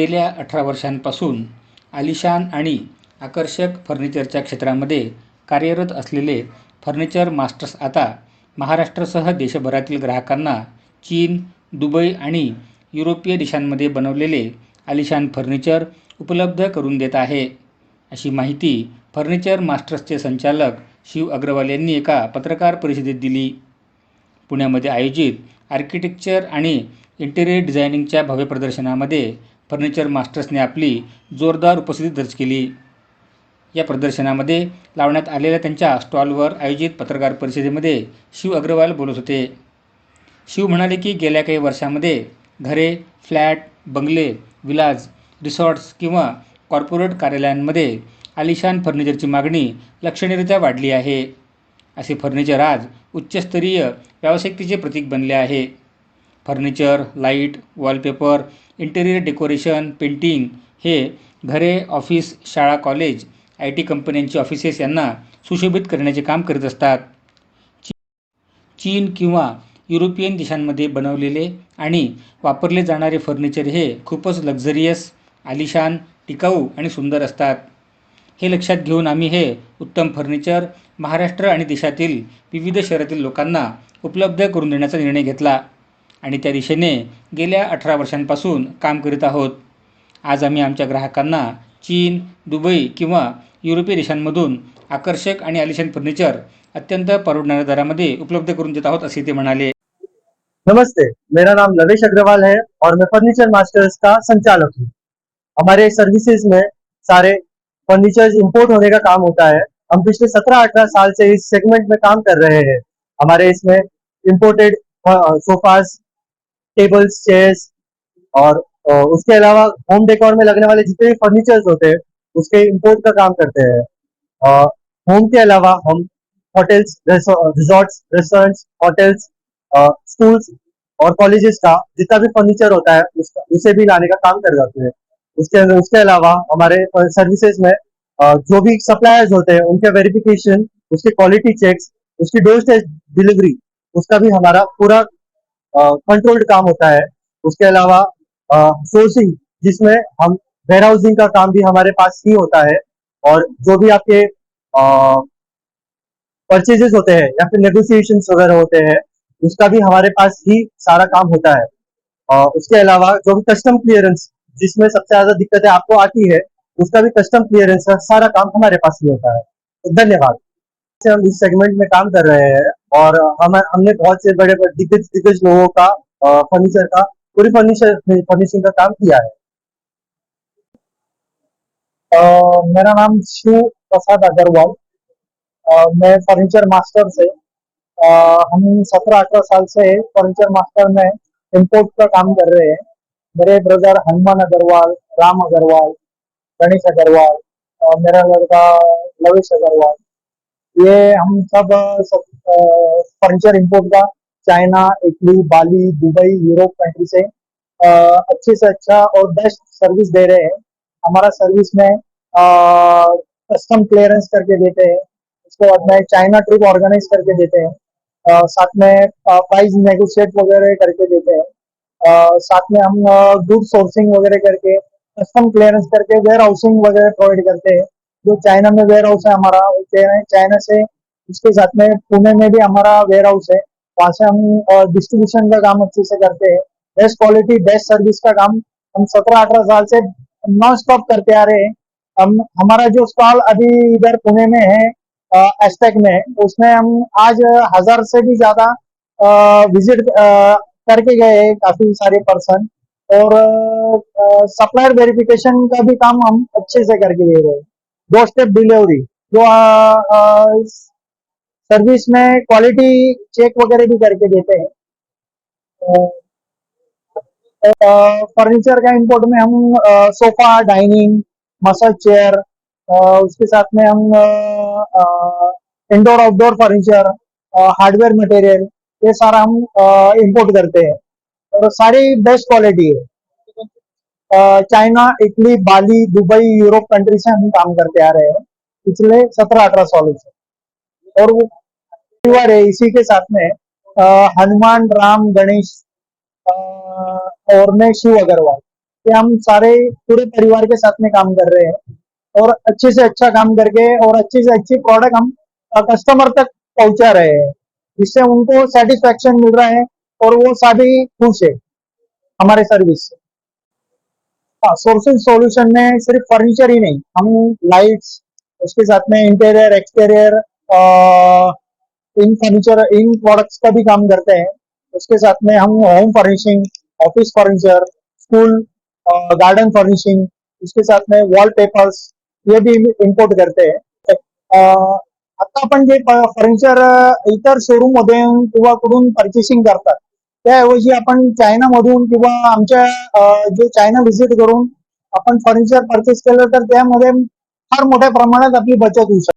गेल्या अठरा वर्षांपासून आलिशान आणि आकर्षक फर्निचरच्या क्षेत्रामध्ये कार्यरत असलेले फर्निचर मास्टर्स आता महाराष्ट्रासह देशभरातील ग्राहकांना चीन दुबई आणि युरोपीय देशांमध्ये बनवलेले आलिशान फर्निचर उपलब्ध करून देत आहे. अशी माहिती फर्निचर मास्टर्सचे संचालक शिव अग्रवाल यांनी एका पत्रकार परिषदेत दिली. पुण्यामध्ये आयोजित आर्किटेक्चर आणि इंटेरियर डिझायनिंगच्या भव्य प्रदर्शनामध्ये फर्निचर मास्टर्सने आपली जोरदार उपस्थिती दर्ज केली. या प्रदर्शनामध्ये लावण्यात आलेल्या त्यांच्या स्टॉलवर आयोजित पत्रकार परिषदेमध्ये शिव अग्रवाल बोलत होते. शिव म्हणाले की गेल्या काही वर्षामध्ये घरे फ्लॅट बंगले विलाज रिसॉर्ट्स किंवा कॉर्पोरेट कार्यालयांमध्ये आलिशान फर्निचरची मागणी लक्षणीयरित्या वाढली आहे. असे फर्निचर आज उच्चस्तरीय व्यावसायिकतेचे प्रतीक बनले आहे. Furniture light wallpaper interior decoration painting हे घरे ऑफिस शाळा कॉलेज आय टी कंपन्यांची ऑफिसेस यांना सुशोभित करण्याचे काम करीत असतात. ची चीन किंवा युरोपियन देशांमध्ये बनवलेले आणि वापरले जाणारे फर्निचर हे खूपच लक्झरियस आलिशान टिकाऊ आणि सुंदर असतात. हे लक्षात घेऊन आम्ही हे उत्तम फर्निचर महाराष्ट्र आणि देशातील विविध शहरातील लोकांना उपलब्ध करून देण्याचा निर्णय घेतला. आणि त्या दिशेने गेल्या अठरा वर्षांपासून काम करीत आहोत. आज आम्ही आमच्या ग्राहकांना चीन दुबई किंवा युरोपीय देशांमधून आकर्षक आणि आलिशान फर्निचर अत्यंत परवडणाऱ्या दरामध्ये उपलब्ध करून देत आहोत असे ते म्हणाले. नमस्ते मेरा नाम लवेश अग्रवाल है और मैं फर्नीचर मास्टर्स का संचालक हूँ। हमारे सर्विसेज में सारे फर्नीचर इंपोर्ट होने का काम होता है। हम पिछले सत्रह अठारह साल से इस सेगमेंट में काम कर रहे हैं। हमारे इसमें इम्पोर्टेड सोफाज टेबल्स चेयर्स और उसके अलावा होम डेकोर में लगने वाले जितने भी फर्नीचर्स होते हैं, उसके इंपोर्ट का काम करते हैं। होम के अलावा हम hotels resorts restaurants hotels schools और कॉलेजेस का जितना भी फर्नीचर होता है उसका उसे भी लाने का काम कर जाते हैं। उसके उसके अलावा हमारे सर्विसेज़ में जो भी सप्लायर्स होते हैं, उनके वेरिफिकेशन उसके क्वालिटी चेक्स उसकी डोर स्टेज डिलीवरी उसका भी हमारा पूरा कंट्रोल्ड काम होता है। उसके अलावा सोर्सिंग जिसमें हम वेयर हाउसिंग का काम भी हमारे पास ही होता है और जो भी आपके परचेजेस होते हैं या फिर नेगोशिएशन वगैरह होते हैं, उसका भी हमारे पास ही सारा काम होता है। और उसके अलावा जो भी कस्टम क्लियरेंस जिसमें सबसे ज़्यादा दिक्कतें आपको आती है, उसका भी कस्टम क्लियरेंस का सारा काम हमारे पास ही होता है। तो धन्यवाद। हम इस सेगमेंट में काम कर रहे हैं और हम हमने बहुत से बड़े बड़े दिग्गज दिग्गज लोगों का फर्नीचर का पूरी फर्नीचर फर्निशिंग का काम किया है। अ, मेरा नाम शिव प्रसाद अग्रवाल। मैं फर्नीचर मास्टर से अ, हम सत्रह अठारह साल से फर्नीचर मास्टर में इंपोर्ट का काम कर रहे हैं। मेरे ब्रदर हनुमान अग्रवाल राम अग्रवाल गणेश अग्रवाल और मेरा लड़का लवेश अग्रवाल। ये हम सब, सब फर्नीचर इंपोर्ट का, China, Italy, Bali, Dubai, Europe country से अच्छे से अच्छा और बेस्ट सर्विस दे रहे हैं। हमारा सर्विस में कस्टम क्लियरेंस करके देते हैं। उसके बाद में चाइना ट्रिप ऑर्गेनाइज करके देते हैं। साथ में प्राइस नेगोशिएट वगैरह करके देते हैं। साथ में हम गुड सोर्सिंग वगैरह करके कस्टम क्लियरेंस करके वेयर हाउसिंग वगैरह प्रोवाइड करते हैं। जो चाइना में वेयर हाउस है हमारा चाइना से उसके साथ में पुणे में भी हमारा वेयर हाउस है। वहाँ से हम डिस्ट्रीब्यूशन का काम अच्छे से करते हैं। बेस्ट क्वालिटी बेस्ट सर्विस का काम हम सत्रह अठारह साल से नॉन स्टॉप करते आ रहे हैं। हम, हमारा जो स्टॉल अभी इधर पुणे में है एस्टेक में उसमें हम आज हज़ार से भी ज़्यादा विज़िट करके गए हैं काफ़ी सारे पर्सन और सप्लायर वेरिफिकेशन का भी काम हम अच्छे से करके दे रहे हैं। दो स्टेप डिलीवरी जो सर्विस में क्वालिटी चेक वगैरह भी करके देते हैं। फर्नीचर का इंपोर्ट में हम सोफा डाइनिंग मसाज चेयर उसके साथ में हम indoor outdoor furniture hardware material ये सारा हम इंपोर्ट करते हैं। और सारी बेस्ट क्वालिटी है। China, Italy, Bali, Dubai, Europe country से हम काम करते आ रहे हैं। पिछले सत्रह अठारह सालों से। और वो परिवार है, इसी के साथ में हनुमान राम गणेश और मैं शिव अग्रवाल कि हम सारे पूरे परिवार के साथ में काम कर रहे हैं। और अच्छे से अच्छा काम करके और अच्छे से अच्छी प्रोडक्ट हम कस्टमर तक पहुँचा रहे हैं, जिससे उनको सेटिस्फेक्शन मिल रहा है और वो सभी खुश है हमारे सर्विस से। हाँ सोर्सिंग सॉल्यूशन में सिर्फ़ फर्नीचर ही नहीं, हम लाइट्स उसके साथ में इंटीरियर एक्सटीरियर इन फर्नीचर इन प्रोडक्ट्स का भी काम करते हैं। उसके साथ में हम home furnishing office furniture school garden furnishing उसके साथ में वॉल पेपर्स ये भी इम्पोर्ट करते हैं। आता आपण जे फर्निचर इतर शोरूम मधून किंवा कुठून परचेसिंग करतात। त्याऐवजी आपण चायनामधून किंवा आमच्या जे चायना व्हिजिट करून आपण फर्निचर परचेस केलं, तर त्यामध्ये फार मोठ्या प्रमाणात आपली बचत होऊ शकते.